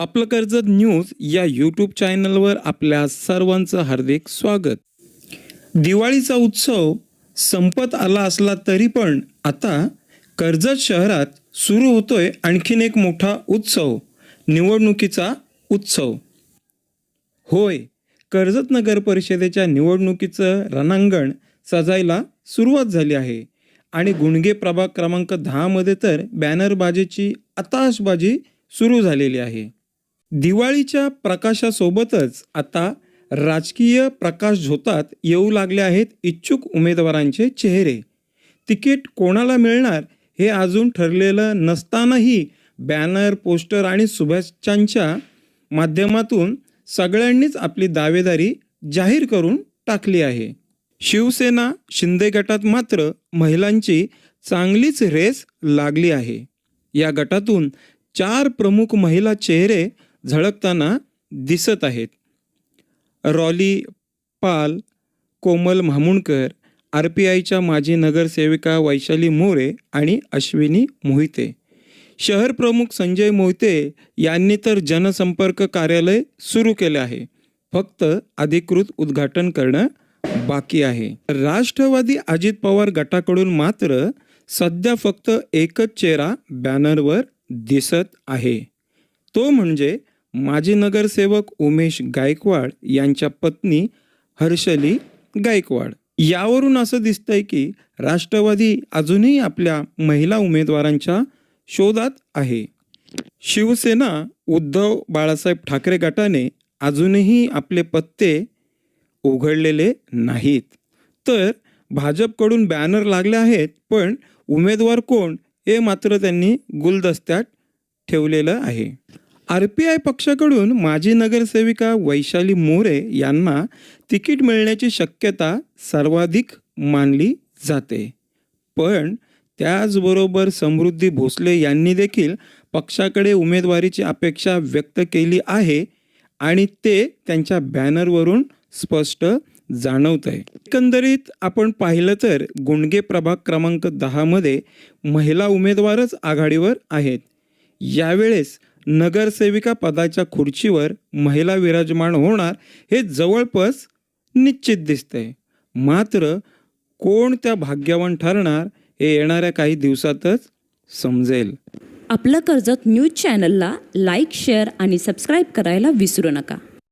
आपलं कर्जत न्यूज या यूट्यूब चॅनलवर आपल्या सर्वांचं हार्दिक स्वागत. दिवाळीचा उत्सव संपत आला असला तरी पण आता कर्जत शहरात सुरू होतोय आणखीन एक मोठा उत्सव निवडणुकीचा उत्सव. होय कर्जत नगर परिषदेच्या निवडणुकीचं रणांगण सजायला सुरुवात झाली आहे. आणि गुणगे प्रभाग क्रमांक दहामध्ये तर बॅनरबाजीची आताशबाजी सुरू झालेली आहे. दिवाळीच्या प्रकाशासोबतच आता राजकीय प्रकाश झोतात येऊ लागले आहेत इच्छुक उमेदवारांचे चेहरे. तिकीट कोणाला मिळणार हे अजून ठरलेलं नसतानाही बॅनर पोस्टर आणि शुभेच्छांच्या माध्यमातून सगळ्यांनीच आपली दावेदारी जाहीर करून टाकली आहे. शिवसेना शिंदे गटात मात्र महिलांची चांगलीच रेस लागली आहे. या गटातून चार प्रमुख महिला चेहरे झळकताना दिसत आहेत. Really Pal Komal Mhamunkar R P आयच्या माजी नगरसेविका वैशाली मोरे आणि अश्विनी मोहिते. शहर प्रमुख संजय मोहिते यांनी तर जनसंपर्क कार्यालय सुरू केले आहे. फक्त अधिकृत उद्घाटन करणं बाकी आहे. राष्ट्रवादी अजित पवार गटाकडून मात्र सध्या फक्त एकच चेहरा बॅनरवर दिसत आहे. तो म्हणजे माजी नगरसेवक उमेश गायकवाड यांच्या पत्नी हर्षली गायकवाड. यावरून असं दिसतंय की राष्ट्रवादी अजूनही आपल्या महिला उमेदवारांच्या शोधात आहे. शिवसेना उद्धव बाळासाहेब ठाकरे गटाने अजूनही आपले पत्ते उघडलेले नाहीत. तर भाजपकडून बॅनर लागले आहेत पण उमेदवार कोण हे मात्र त्यांनी गुलदस्त्यात ठेवलेलं आहे. आर पी आय पक्षाकडून माजी नगरसेविका वैशाली मोरे यांना तिकीट मिळण्याची शक्यता सर्वाधिक मानली जाते. पण त्याचबरोबर समृद्धी भोसले यांनी देखील पक्षाकडे उमेदवारीची अपेक्षा व्यक्त केली आहे आणि ते त्यांच्या बॅनरवरून स्पष्ट जाणवत आहे एकंदरीत आपण पाहिलं तर गुंडगे प्रभाग क्रमांक दहामध्ये महिला उमेदवारच आघाडीवर आहेत. यावेळेस नगरसेविका पदाच्या खुर्चीवर महिला विराजमान होणार हे जवळपास निश्चित दिसतंय. मात्र कोण त्या भाग्यवान ठरणार हे येणाऱ्या काही दिवसातच समजेल. आपलं कर्जत न्यूज चॅनलला लाईक शेअर आणि सबस्क्राईब करायला विसरू नका.